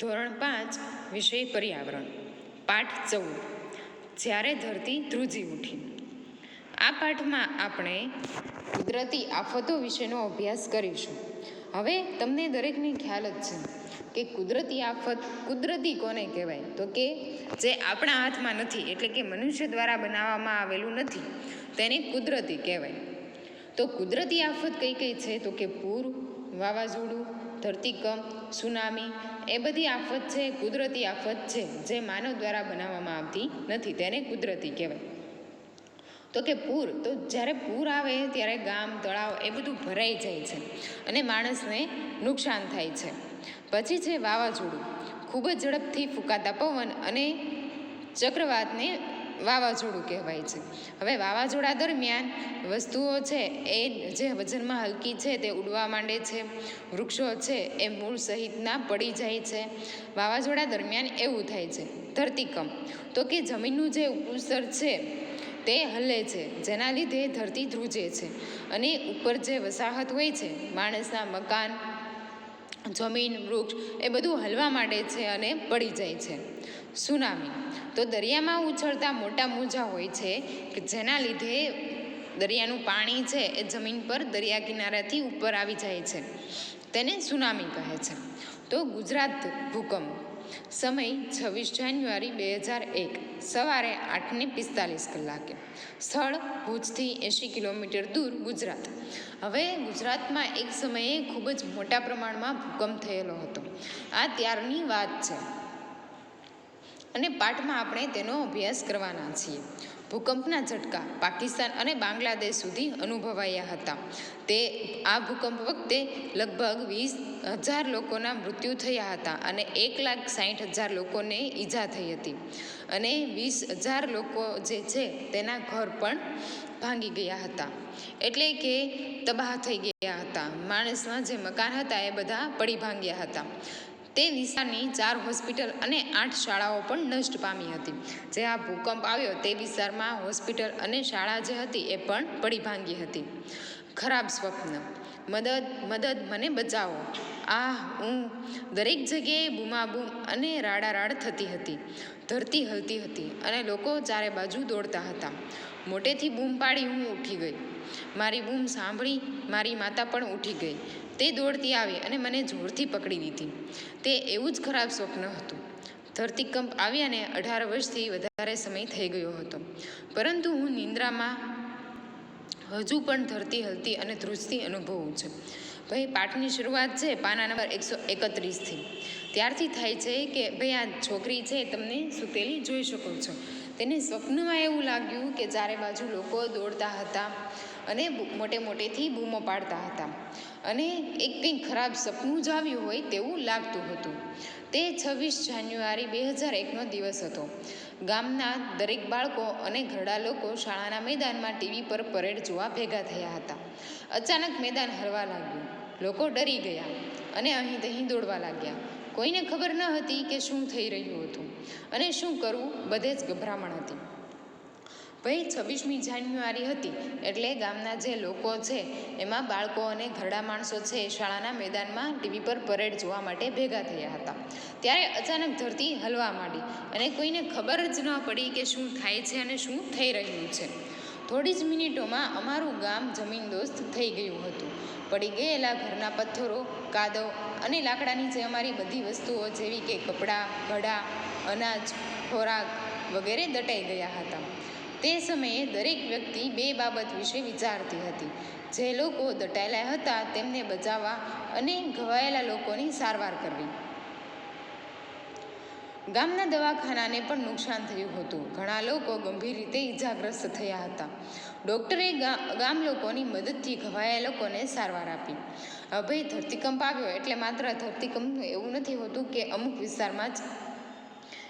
ધોરણ પાંચ, વિષય પર્યાવરણ, પાઠ ચૌદ. જ્યારે ધરતી ધ્રુજી ઉઠી. આ પાઠમાં આપણે કુદરતી આફતો વિશેનો અભ્યાસ કરીશું. હવે તમને દરેકને ખ્યાલ જ છે કે કુદરતી આફત કુદરતી કોને કહેવાય? તો કે જે આપણા હાથમાં નથી, એટલે કે મનુષ્ય દ્વારા બનાવવામાં આવેલું નથી, તેને કુદરતી કહેવાય. તો કુદરતી આફત કઈ કઈ છે? તો કે પૂર, વાવાઝોડું ધરતીકંપ, સુનામી, એ બધી આફત છે, કુદરતી આફત છે, જે માનવ દ્વારા બનાવવામાં આવતી નથી. તેને કુદરતી કહેવાય. તો કે પૂર, તો જ્યારે પૂર આવે, ત્યારે ગામ, તળાવ એ બધું ભરાઈ જાય છે અને માણસને નુકસાન થાય છે. પછી છે વાવાઝોડું. ખૂબ જ ઝડપથી ફૂંકાતા પવન અને ચક્રવાતને વાવાઝોડું કહેવાય છે. હવે વાવાઝોડા દરમિયાન વસ્તુઓ છે એ જે વજનમાં હલકી છે તે ઉડવા માંડે છે. વૃક્ષો છે એ મૂળ સહિતના પડી જાય છે. વાવાઝોડા દરમિયાન એવું થાય છે, ધરતીકંપ. તો કે જમીનનું જે ઉપસર છે તે હલે છે, જેના લીધે ધરતી ધ્રુજે છે. અને ઉપર જે વસાહત હોય છે, માણસના મકાન જમીન, વૃક્ષ એ બધું હલવા માંડે છે અને પડી જાય છે. સુનામી. તો દરિયામાં ઉછળતા મોટા મોજા હોય છે કે જેના લીધે દરિયાનું પાણી છે એ જમીન પર દરિયા કિનારાથી ઉપર આવી જાય છે. તેને સુનામી કહે છે. તો ગુજરાત ભૂકંપ. સમય છવ્વીસ જાન્યુઆરી બે હજાર એક. સવારે આઠને પિસ્તાલીસ કલાકે. સ્થળ ભુજથી એંશી કિલોમીટર દૂર ગુજરાત. હવે ગુજરાતમાં એક સમયે ખૂબ જ મોટા પ્રમાણમાં ભૂકંપ થયેલો હતો. આ ત્યારની વાત છે. અને પાઠમાં આપણે તેનો અભ્યાસ કરવાના છીએ. ભૂકંપના ઝટકા પાકિસ્તાન અને બાંગ્લાદેશ સુધી અનુભવાયા હતા. તે, આ ભૂકંપ વખતે લગભગ વીસ હજાર લોકોના મૃત્યુ થયા હતા અને એક લાખ સાઠ હજાર લોકોને ઈજા થઈ હતી. અને વીસ હજાર લોકો જે છે તેના ઘર પણ ભાંગી ગયા હતા. એટલે કે તબાહ થઈ ગયા હતા. માણસના જે મકાન હતા એ બધા પડી ભાંગ્યા હતા. તે વિસ્તારની ચાર હોસ્પિટલ અને આઠ શાળાઓ પણ નષ્ટ પામી હતી. જે આ ભૂકંપ આવ્યો તે વિસ્તારમાં હોસ્પિટલ અને શાળા જે હતી એ પણ પડી ભાંગી હતી. ખરાબ સ્વપ્ન. મદદ મદદ મને બચાવો. આ હું દરેક જગ્યાએ બૂમાબૂમ અને રાડારાડ થતી હતી. ધરતી હલતી હતી અને લોકો ચારે બાજુ દોડતા હતા. મોટેથી બૂમ પાડી હું ઉઠી ગઈ. મારી બૂમ સાંભળી મારી માતા પણ ઉઠી ગઈ. તે દોડતી આવી અને મને જોરથી પકડી લીધી. તે એવું જ ખરાબ સ્વપ્ન હતું. ધરતીકંપ આવ્યાને અઢાર વર્ષથી વધારે સમય થઈ ગયો હતો. પરંતુ હું નિંદ્રામાં હજુ પણ ધરતી હલતી અને ધ્રુજતી અનુભવું છું. ભાઈ પાઠની શરૂઆત છે પાના નંબર એકસો એકત્રીસથી. ત્યારથી થાય છે કે ભાઈ આ છોકરી છે તમને સૂતેલી જોઈ શકો છો. તેને સ્વપ્નમાં એવું લાગ્યું કે ચારે બાજુ લોકો દોડતા હતા અને મોટે મોટેથી બૂમો પાડતા હતા. અને એક કંઈક ખરાબ સપનું જ આવ્યું હોય તેવું લાગતું હતું. તે છવ્વીસ જાન્યુઆરી બે હજાર એકનો દિવસ હતો. ગામના દરેક બાળકો અને ઘરડા લોકો શાળાના મેદાનમાં ટીવી પર પરેડ જોવા ભેગા થયા હતા. અચાનક મેદાન હરવા લાગ્યું. લોકો ડરી ગયા અને અહીં તહીં દોડવા લાગ્યા. કોઈને ખબર ન હતી કે શું થઈ રહ્યું હતું અને શું કરવું, બધે જ ગભરામણ હતી. ભાઈ છવ્વીસમી જાન્યુઆરી હતી એટલે ગામના જે લોકો છે, એમાં બાળકો અને ઘરડા માણસો છે શાળાના મેદાનમાં ટીવી પર પરેડ જોવા માટે ભેગા થયા હતા. ત્યારે અચાનક ધરતી હલવા માંડી અને કોઈને ખબર જ ન પડી કે શું થાય છે અને શું થઈ રહ્યું છે. થોડી જ મિનિટોમાં અમારું ગામ જમીનદોસ્ત થઈ ગયું હતું. પડી ગયેલા ઘરના પથ્થરો, કાદવ અને લાકડાની જે અમારી બધી વસ્તુઓ જેવી કે કપડાં, ઘડા, અનાજ, ખોરાક વગેરે દટાઈ ગયા હતા. તે સમયે દરેક વ્યક્તિ બે બાબત વિશે વિચારતી હતી. જે લોકો દટાયેલા હતા તેમને બચાવવા અને ઘવાયેલા લોકોની સારવાર કરવી. ગામના દવાખાનાને પણ નુકસાન થયું હતું. ઘણા લોકો ગંભીર રીતે ઈજાગ્રસ્ત થયા હતા. ડૉક્ટરે ગામ લોકોની મદદથી ઘવાયેલા લોકોને સારવાર આપી. હવે ધરતીકંપ આવ્યો એટલે માત્ર ધરતીકંપનું એવું નથી હોતું કે અમુક વિસ્તારમાં જ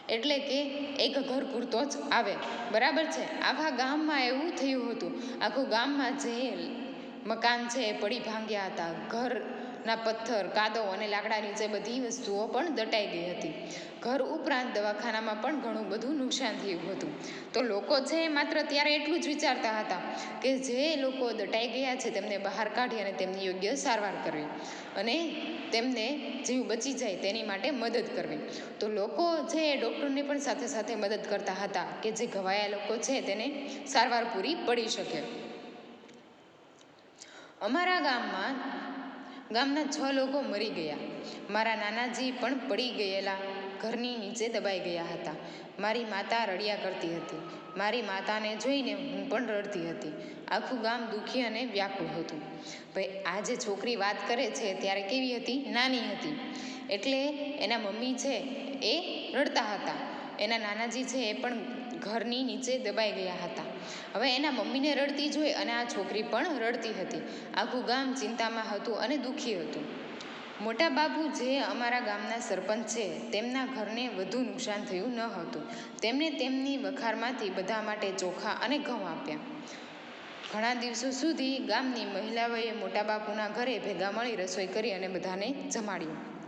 એટલે કે એક ઘર પૂરતો જ આવે. બરાબર છે? આખા ગામમાં એવું થયું હતું. આખું ગામમાં જે મકાન છે એ પડી ભાંગ્યા હતા. ઘર ના પથ્થર, કાદવ અને લાકડા નીચે બધી વસ્તુઓ પણ દટાઈ ગઈ હતી. ઘર ઉપરાંત દવાખાનામાં પણ ઘણું બધું નુકસાન થયું હતું. તો લોકો છે માત્ર ત્યારે એટલું જ વિચારતા હતા કે જે લોકો દટાઈ ગયા છે તેમને બહાર કાઢી અને તેમની યોગ્ય સારવાર કરવી અને તેમને જીવ બચી જાય તેની માટે મદદ કરવી. તો લોકો છે ડૉક્ટરની પણ સાથે સાથે મદદ કરતા હતા કે જે ઘવાયા લોકો છે તેને સારવાર પૂરી પડી શકે. અમારા ગામમાં ગામના છ લોકો મરી ગયા. મારા નાનાજી પણ પડી ગયેલા, ઘરની નીચે દબાઈ ગયા હતા. મારી માતા રડ્યા કરતી હતી. મારી માતાને જોઈને હું પણ રડતી હતી. આખું ગામ દુઃખી અને વ્યાકુળ હતું. ભાઈ, આ જે છોકરી વાત કરે છે, ત્યારે કેવી હતી? નાની હતી. એટલે એના મમ્મી છે, એ રડતા હતા. એના નાનાજી છે, એ પણ ઘરની નીચે દબાઈ ગયા હતા. હવે એના મમ્મીને રડતી જોઈ અને આ છોકરી પણ રડતી હતી. આખું ગામ ચિંતામાં હતું અને દુઃખી હતું. મોટા બાબુ જે અમારા ગામના સરપંચ છે, તેમના ઘરને વધુ નુકસાન થયું ન હતું. તેમણે તેમની વખારમાંથી બધા માટે ચોખા અને ઘઉં આપ્યા. ઘણા દિવસો સુધી ગામની મહિલાઓએ મોટા બાપુના ઘરે ભેગા મળી રસોઈ કરી અને બધાને જમાડ્યું.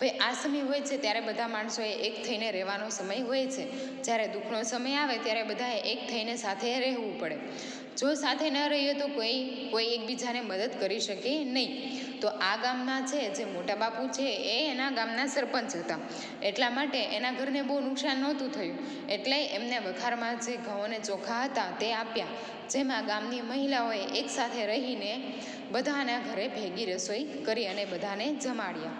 ભાઈ, આ સમય હોય છે ત્યારે બધા માણસોએ એક થઈને રહેવાનો સમય હોય છે. જ્યારે દુઃખનો સમય આવે ત્યારે બધાએ એક થઈને સાથે રહેવું પડે. જો સાથે ન રહીએ તો કોઈ કોઈ એકબીજાને મદદ કરી શકે નહીં. તો આ ગામના છે, જે મોટા બાપુ છે, એ એના ગામના સરપંચ હતા. એટલા માટે એના ઘરને બહુ નુકસાન નહોતું થયું. એટલે એમને વખારમાં જે ઘઉં અને ચોખા હતા તે આપ્યા. જેમાં ગામની મહિલાઓએ એકસાથે રહીને બધાના ઘરે ભેગી રસોઈ કરી અને બધાને જમાડ્યા.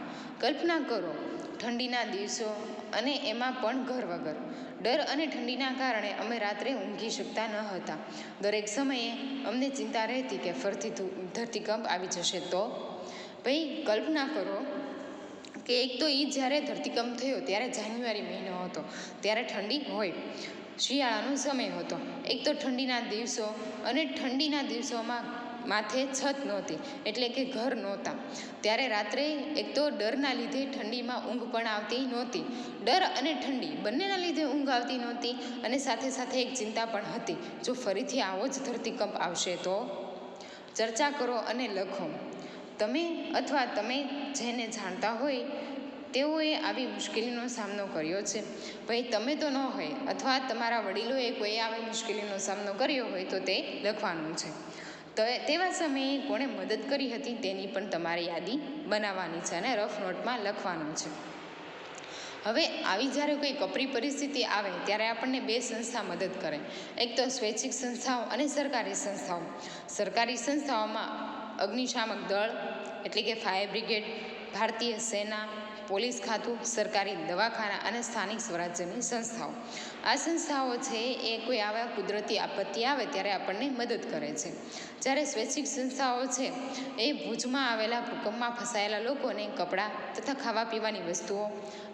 કલ્પના કરો, ઠંડીના દિવસો અને એમાં પણ ઘર વગર. ડર અને ઠંડીના કારણે અમે રાત્રે ઊંઘી શકતા ન હતા. દરેક સમયે અમને ચિંતા રહેતી કે ફરતી ધુ- ધરતીકંપ આવી જશે તો ભાઈ, કલ્પના કરો કે એક તો એ જ્યારે ધરતીકંપ થયો, ત્યારે જાન્યુઆરી મહિનો હતો, ત્યારે ઠંડી હોય, શિયાળાનો સમય હતો. એક તો ઠંડીના દિવસો અને ઠંડીના દિવસોમાં માથે છત નહોતી, એટલે કે ઘર નહોતા. ત્યારે રાત્રે એક તો ડરના લીધે ઠંડીમાં ઊંઘ પણ આવતી નહોતી. ડર અને ઠંડી બંનેના લીધે ઊંઘ આવતી નહોતી અને સાથે સાથે એક ચિંતા પણ હતી. જો ફરીથી આવો જ ધરતીકંપ આવશે તો? ચર્ચા કરો અને લખો. તમે અથવા તમે જેને જાણતા હોય, તેઓએ આવી મુશ્કેલીનો સામનો કર્યો છે. ભાઈ તમે તો ન હોય અથવા તમારા વડીલોએ કોઈ આવી મુશ્કેલીનો સામનો કર્યો હોય તો તે લખવાનું છે. તો તેવા સમયે કોણે મદદ કરી હતી તેની પણ તમારે યાદી બનાવવાની છે અને રફ નોટમાં લખવાનું છે. હવે આવી જ્યારે કોઈ કપરી પરિસ્થિતિ આવે ત્યારે આપણને બે સંસ્થા મદદ કરે. એક તો સ્વૈચ્છિક સંસ્થાઓ અને સરકારી સંસ્થાઓ. સરકારી સંસ્થાઓમાં અગ્નિશામક દળ, એટલે કે ફાયર બ્રિગેડ, ભારતીય સેના, પોલીસ ખાતું, સરકારી દવાખાના અને સ્થાનિક સ્વરાજ્યની સંસ્થાઓ. આ સંસ્થાઓ છે, એ કોઈ આવા કુદરતી આપત્તિ આવે ત્યારે આપણને મદદ કરે છે. જ્યારે સ્વૈચ્છિક સંસ્થાઓ છે, એ ભુજમાં આવેલા ભૂકંપમાં ફસાયેલા લોકોને કપડાં તથા ખાવા પીવાની વસ્તુઓ,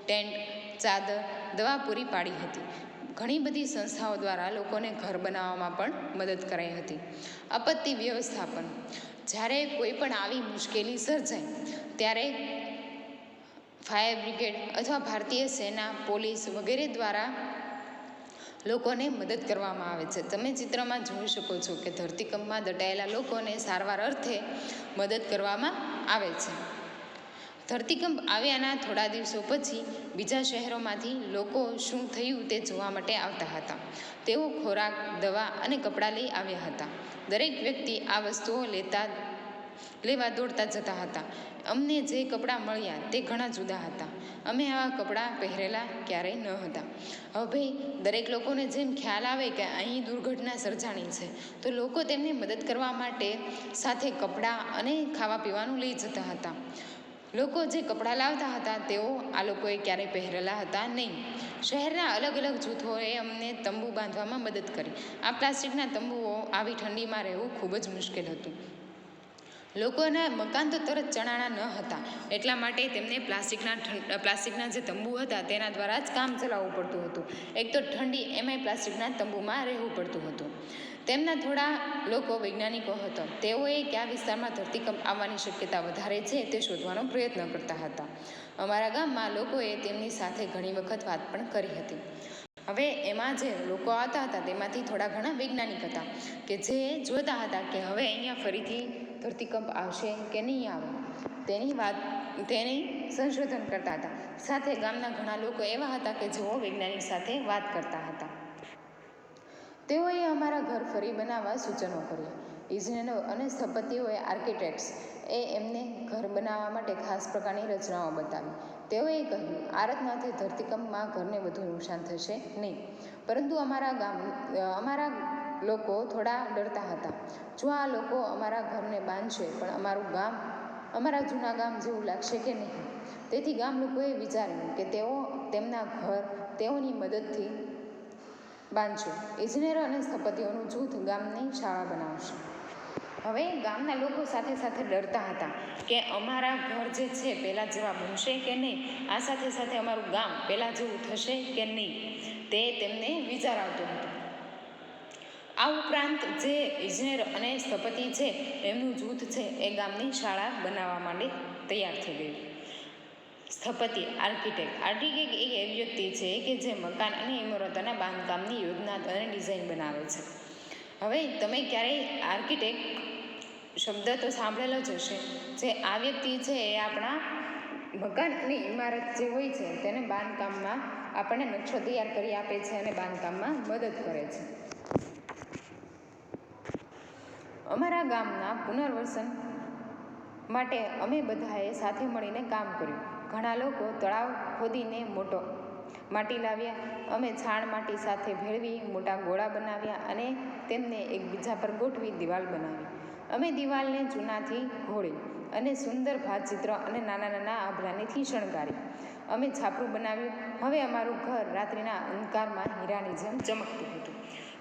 ટેન્ટ, ચાદર, દવા પૂરી પાડી હતી. ઘણી બધી સંસ્થાઓ દ્વારા લોકોને ઘર બનાવવામાં પણ મદદ કરાઈ હતી. આપત્તિ વ્યવસ્થાપન. જ્યારે કોઈ પણ આવી મુશ્કેલી સર્જાય, ત્યારે ફાયર બ્રિગેડ અથવા ભારતીય સેના, પોલીસ વગેરે દ્વારા લોકોને મદદ કરવામાં આવે છે. તમે ચિત્રમાં જોઈ શકો છો કે ધરતીકંપમાં દટાયેલા લોકોને સારવાર અર્થે મદદ કરવામાં આવે છે. ધરતીકંપ આવ્યાના થોડા દિવસો પછી બીજા શહેરોમાંથી લોકો શું થયું તે જોવા માટે આવતા હતા. તેઓ ખોરાક, દવા અને કપડાં લઈ આવ્યા હતા. દરેક વ્યક્તિ આ વસ્તુઓ લેતા, લેવા દોડતા જતા હતા. અમને જે કપડાં મળ્યા તે ઘણા જુદા હતા. અમે આવા કપડાં પહેરેલા ક્યારેય ન હતા. હવે દરેક લોકોને જેમ ખ્યાલ આવે કે અહીં દુર્ઘટના સર્જાણી છે, તો લોકો તેમને મદદ કરવા માટે સાથે કપડાં અને ખાવા પીવાનું લઈ જતા હતા. લોકો જે કપડાં લાવતા હતા, તેઓ આ લોકોએ ક્યારેય પહેરેલા હતા નહીં. શહેરના અલગ અલગ જૂથોએ અમને તંબુ બાંધવામાં મદદ કરી. આ પ્લાસ્ટિકના તંબુઓ આવી ઠંડીમાં રહેવું ખૂબ જ મુશ્કેલ હતું. લોકોના મકાન તો તરત ચણાણા ન હતા. એટલા માટે તેમને પ્લાસ્ટિકના પ્લાસ્ટિકના જે તંબુ હતા તેના દ્વારા જ કામ ચલાવવું પડતું હતું. એક તો ઠંડી એમાંય પ્લાસ્ટિકના તંબુમાં રહેવું પડતું હતું. તેમના થોડા લોકો વૈજ્ઞાનિકો હતા. તેઓએ કયા વિસ્તારમાં ધરતીકંપ આવવાની શક્યતા વધારે છે તે શોધવાનો પ્રયત્ન કરતા હતા. અમારા ગામમાં લોકોએ તેમની સાથે ઘણી વખત વાત પણ કરી હતી. હવે એમાં જે લોકો આવતા હતા તેમાંથી થોડા ઘણા વૈજ્ઞાનિક હતા કે જે જોતા હતા કે હવે અહીંયા ફરીથી ધરતીકંપ આવશે કે નહીં આવે? તેની વાત તેની સંશોધન કરતા હતા. સાથે ગામના ઘણા લોકો એવા હતા કે જેઓ વૈજ્ઞાનિક સાથે વાત કરતા હતા. તેઓએ અમારા ઘર ફરી બનાવવા સૂચનો કર્યા ઇજનેરો અને સ્થપતિઓએ આર્કિટેક્ટ્સ એ એમને ઘર બનાવવા માટે ખાસ પ્રકારની રચનાઓ બતાવી. તેઓએ કહ્યું આ રચનાથી ધરતીકંપમાં ઘરને વધુ નુકસાન થશે નહીં. પરંતુ અમારા ગામ અમારા લોકો થોડા ડરતા હતા. જો આ લોકો અમારા ઘરને બાંધશે, પણ અમારું ગામ, અમારા જૂના ગામ જેવું લાગશે કે નહીં? તેથી ગામ લોકોએ વિચાર્યું કે તેઓ તેમના ઘર તેઓની મદદથી બાંધશે. ઇજનેરો અને સ્થપતિઓનું જૂથ ગામની શાળા બનાવશે. હવે ગામના લોકો સાથે સાથે ડરતા હતા કે અમારા ઘર જે છે પહેલાં જેવા બનશે કે નહીં? આ સાથે સાથે અમારું ગામ પહેલાં જેવું થશે કે નહીં? તે તેમને વિચાર આવતો હતો. આ ઉપરાંત જે ઇજનેર અને સ્થપતિ છે, એમનું જૂથ છે, એ ગામની શાળા બનાવવા માટે તૈયાર થઈ ગયું. સ્થપતિ, આર્કિટેક્ટ. આર્કિટેક્ટ એક એવી વ્યક્તિ છે કે જે મકાન અને ઇમારતોના બાંધકામની યોજના અને ડિઝાઇન બનાવે છે. હવે તમે ક્યારેય આર્કિટેક્ટ શબ્દ તો સાંભળેલો જ હશે. જે આ વ્યક્તિ છે એ આપણા મકાન અને ઇમારત જે હોય છે, તેને બાંધકામમાં આપણને નકશો તૈયાર કરી આપે છે અને બાંધકામમાં મદદ કરે છે. અમારા ગામના પુનર્વસન માટે અમે બધાએ સાથે મળીને કામ કર્યું. ઘણા લોકો તળાવ ખોદીને મોટો માટી લાવ્યા. અમે છાણ માટી સાથે ભેળવી, મોટા ગોળા બનાવ્યા અને તેમને એકબીજા પર ગોઠવી દિવાલ બનાવી. અમે દિવાલને ચૂનાથી ઘોળી અને સુંદર ભાતચિત્ર અને નાના નાના આભલાનીથી શણગારી. અમે છાપરું બનાવ્યું. હવે અમારું ઘર રાત્રિના અંધકારમાં હીરાની જેમ ચમકતું હતું.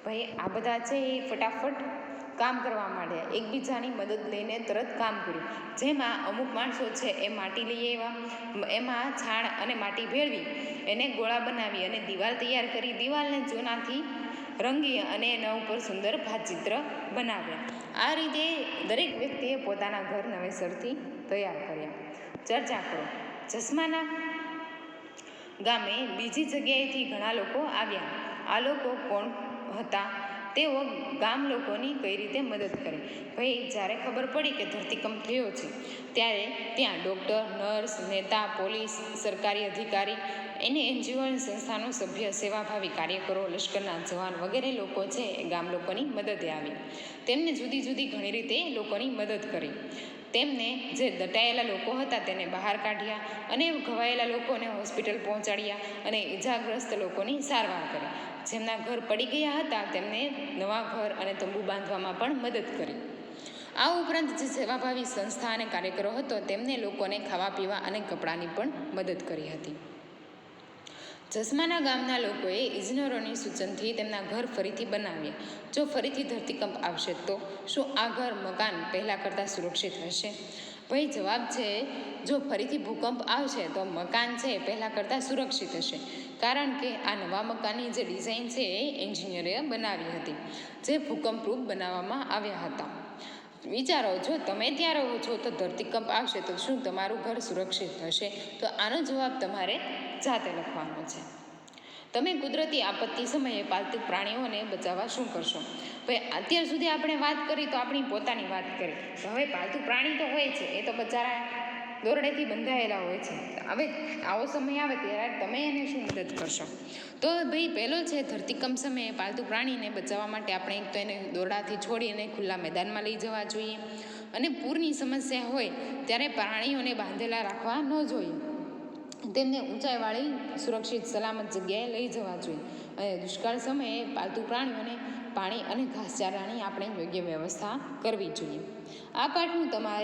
ભાઈ, આ બધા છે એ ફટાફટ કામ કરવા માંડ્યા એકબીજાની મદદ લઈને તરત કામ કર્યું. જેમાં અમુક માણસો છે એ માટી લઈ આવ્યા. એમાં છાણ અને માટી ભેળવી. એને ગોળા બનાવી અને દિવાલ તૈયાર કરી દિવાલને જૂનાથી રંગી અને એના ઉપર સુંદર ભાતચિત્ર બનાવ્યા. આ રીતે દરેક વ્યક્તિએ પોતાના ઘર નવેસરથી તૈયાર કર્યા. ચર્ચા કરો. ચશ્માના ગામે બીજી જગ્યાએથી ઘણા લોકો આવ્યા. આ લોકો કોણ હતા? તેઓ ગામ લોકોની કઈ રીતે મદદ કરે? ભાઈ, જ્યારે ખબર પડી કે ધરતીકંપ થયો છે, ત્યારે ત્યાં ડૉક્ટર, નર્સ, નેતા, પોલીસ, સરકારી અધિકારી, એને એનજીઓ સંસ્થાનો સભ્ય, સેવાભાવી કાર્યકરો, લશ્કરના જવાન વગેરે લોકો છે એ ગામ લોકોની મદદે આવી. તેમને જુદી જુદી ઘણી રીતે લોકોની મદદ કરી. તેમને જે દટાયેલા લોકો હતા તેને બહાર કાઢ્યા અને ઘવાયેલા લોકોને હોસ્પિટલ પહોંચાડ્યા અને ઇજાગ્રસ્ત લોકોની સારવાર કરી. જેમના ઘર પડી ગયા હતા, તેમને નવા ઘર અને તંબુ બાંધવામાં પણ મદદ કરી. આ ઉપરાંત જે સેવાભાવી સંસ્થા અને કાર્યકરો હતો, તેમને લોકોને ખાવા, પીવા અને કપડાની પણ મદદ કરી હતી. જસમાના ગામના લોકોએ ઇજનેરોની સૂચનથી તેમના ઘર ફરીથી બનાવ્યા. જો ફરીથી ધરતીકંપ આવશે, તો શું આ ઘર મકાન પહેલાં કરતાં સુરક્ષિત હશે? ભાઈ જવાબ છે, જો ફરીથી ભૂકંપ આવશે તો મકાન છે પહેલાં કરતાં સુરક્ષિત હશે. કારણ કે આ નવા મકાનની જે ડિઝાઇન છે એ એન્જિનિયરે બનાવી હતી, જે ભૂકંપરૂપ બનાવવામાં આવ્યા હતા. વિચારો, જો તમે ત્યાં રહો છો તો ધરતીકંપ આવશે તો શું તમારું ઘર સુરક્ષિત હશે? તો આનો જવાબ તમારે જાતે લખવાનો છે. તમે કુદરતી આપત્તિ સમયે પાલતુ પ્રાણીઓને બચાવવા શું કરશો? ભાઈ, અત્યાર સુધી આપણે વાત કરી તો આપણી પોતાની વાત કરી. હવે પાલતુ પ્રાણી તો હોય છે, એ તો બચારા દોરડેથી બંધાયેલા હોય છે. હવે આવો સમય આવે ત્યારે તમે એને શું મદદ કરશો? તો ભાઈ, પહેલો છે ધરતીકંપ સમયે પાલતુ પ્રાણીને બચાવવા માટે આપણે એક તો એને દોરડાથી છોડીને ખુલ્લા મેદાનમાં લઈ જવા જોઈએ. અને પૂરની સમસ્યા હોય ત્યારે પ્રાણીઓને બાંધેલા રાખવા ન જોઈએ. તેમને ઊંચાઈવાળી સુરક્ષિત સલામત જગ્યાએ લઈ જવા જોઈએ. અને દુષ્કાળ સમયે પાલતુ પ્રાણીઓને પાણી અને ઘાસચારાની આપણે યોગ્ય વ્યવસ્થા કરવી જોઈએ. આ પાઠનું તમારે